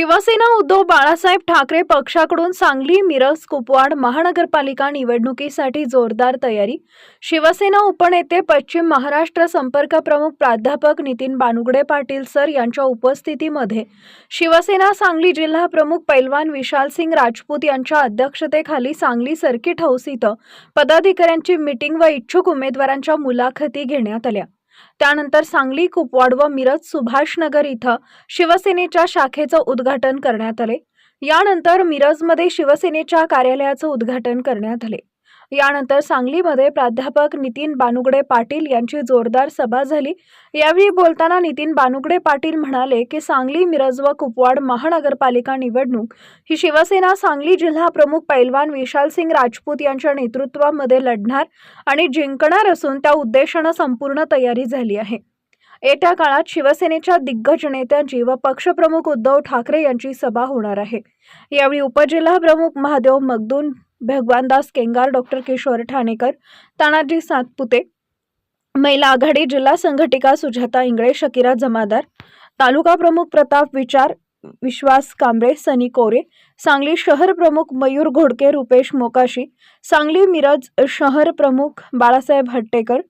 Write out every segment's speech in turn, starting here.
शिवसेना उद्धव बाळासाहेब ठाकरे पक्षाकडून सांगली मिरज कुपवाड महानगरपालिका निवडणुकीसाठी जोरदार तयारी. शिवसेना उपनेते पश्चिम महाराष्ट्र संपर्क प्रमुख प्राध्यापक नितीन बानुगडे पाटील सर यांच्या उपस्थितीमध्ये शिवसेना सांगली जिल्हा प्रमुख पैलवान विशाल सिंग राजपूत यांच्या अध्यक्षतेखाली सांगली सर्किट हाऊस इथं पदाधिकाऱ्यांची मीटिंग व इच्छुक उमेदवारांच्या मुलाखती घेण्यात आल्या. त्यानंतर सांगली कुपवाड व मिरज सुभाषनगर इथं शिवसेनेच्या शाखेचं उद्घाटन करण्यात आले. यानंतर मिरजमध्ये शिवसेनेच्या कार्यालयाचं उद्घाटन करण्यात आले. यानंतर सांगलीमध्ये प्राध्यापक नितीन बानुगडे पाटील यांची जोरदार सभा झाली. यावेळी बोलताना नितीन बानुगडे पाटील म्हणाले की सांगली मिरज व कुपवाड महानगरपालिका निवडणूक ही शिवसेना सांगली जिल्हा प्रमुख पैलवान विशाल सिंग राजपूत यांच्या नेतृत्वामध्ये लढणार आणि जिंकणार असून त्या उद्देशानं संपूर्ण तयारी झाली आहे. येत्या काळात शिवसेनेच्या दिग्गज नेत्यांची व पक्षप्रमुख उद्धव ठाकरे यांची सभा होणार आहे. यावेळी उपजिल्हा प्रमुख महादेव मगदून भगवानदास केंगार डॉक्टर किशोर ठाणेकर तानाजी सातपुते महिला आघाडी जिल्हा संघटिका सुजाता इंगळे शकिरा जमादार तालुका प्रमुख प्रताप विचार विश्वास कांबळे सनी कोरे सांगली शहर प्रमुख मयूर घोडके रुपेश मोकाशी सांगली मिरज शहर प्रमुख बाळासाहेब हट्टेकर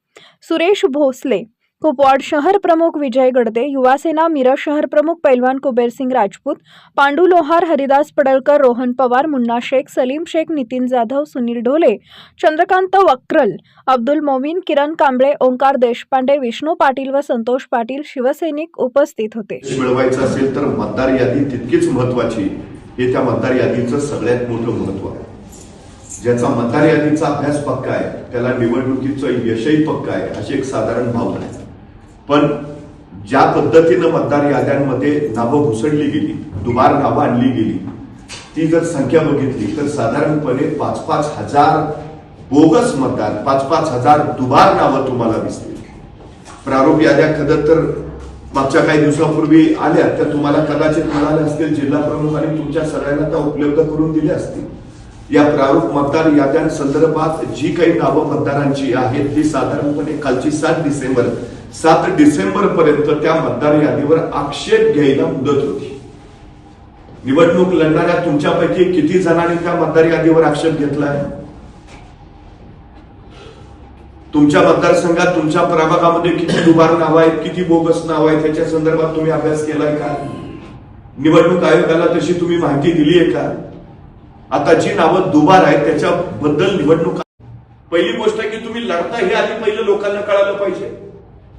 सुरेश भोसले कुपवाड शहर प्रमुख विजय गडदे युवासेना मिरज शहर प्रमुख पैलवान कुबेरसिंग राजपूत पांडू लोहार हरिदास पडळकर रोहन पवार मुन्ना शेख सलीम शेख नितीन जाधव सुनील ढोले चंद्रकांत वक्रल अब्दुल मोमीन किरण कांबळे ओंकार देशपांडे विष्णू पाटील व संतोष पाटील शिवसैनिक उपस्थित होते. मिळवायचं असेल तर मतदार यादी तितकीच महत्वाची. हे त्या मतदार यादीचं सगळ्यात मोठं महत्त्व आहे. ज्याचा मतदार यादीचा अभ्यास पक्का आहे त्याला निवडणुकीचं यशही पक्का आहे अशी एक साधारण भावना आहे. पण ज्या पद्धतीनं मतदार याद्यांमध्ये नावं घुसडली गेली दुबार नावं आणली गेली ती जर संख्या बघितली तर साधारणपणे पाच पाच हजार बोगस मतदार पाच पाच हजार दुबार नावं तुम्हाला दिसतील. प्रारूप याद्या खरं तर मागच्या काही दिवसापूर्वी आल्या तर तुम्हाला कदाचित मिळाल्या असतील जिल्हा प्रमुख आणि तुमच्या सगळ्यांना त्या उपलब्ध करून दिल्या असतील. या प्रारूप मतदार याद्यांसंदर्भात जी काही नावं मतदारांची आहेत ती साधारणपणे कालची सात डिसेंबर सात डिसेंबर पर्यंत त्या मतदार यादीवर आक्षेप घ्यायला मुदत होती. निवडणूक लढणाऱ्या तुमच्यापैकी किती जणांनी त्या मतदार यादीवर आक्षेप घेतलाय तुमच्या मतदारसंघात तुमच्या प्रभागामध्ये किती दुबार नाव आहेत किती बोगस नाव आहेत त्याच्या संदर्भात तुम्ही अभ्यास केलाय का? निवडणूक आयोगाला तशी तुम्ही माहिती दिली आहे का? आता जी नावं दुबार आहेत त्याच्याबद्दल निवडणूक पहिली गोष्ट की तुम्ही लढता हे आधी पहिलं लोकांना कळालं पाहिजे.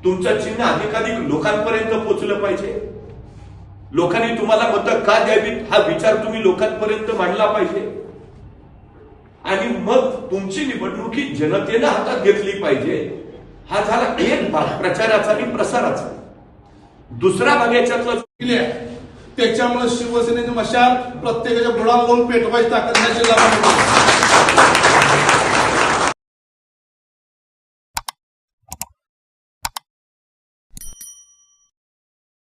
तुमचं चिन्ह अधिकाधिक लोकांपर्यंत पोचलं पाहिजे? लोकांनी तुम्हाला मतं का द्यावीत? हा विचार तुम्ही लोकांपर्यंत मांडला पाहिजे. आणि मग तुमची निवडणूक ही जनतेनं हातात घेतली पाहिजे. हा झाला एक भाग प्रचाराचा आणि प्रसाराचा. दुसरा भाग याच्यातला त्याच्यामुळे शिवसेनेची मशाल प्रत्येकाच्या बुडावर पेटवायची ताकद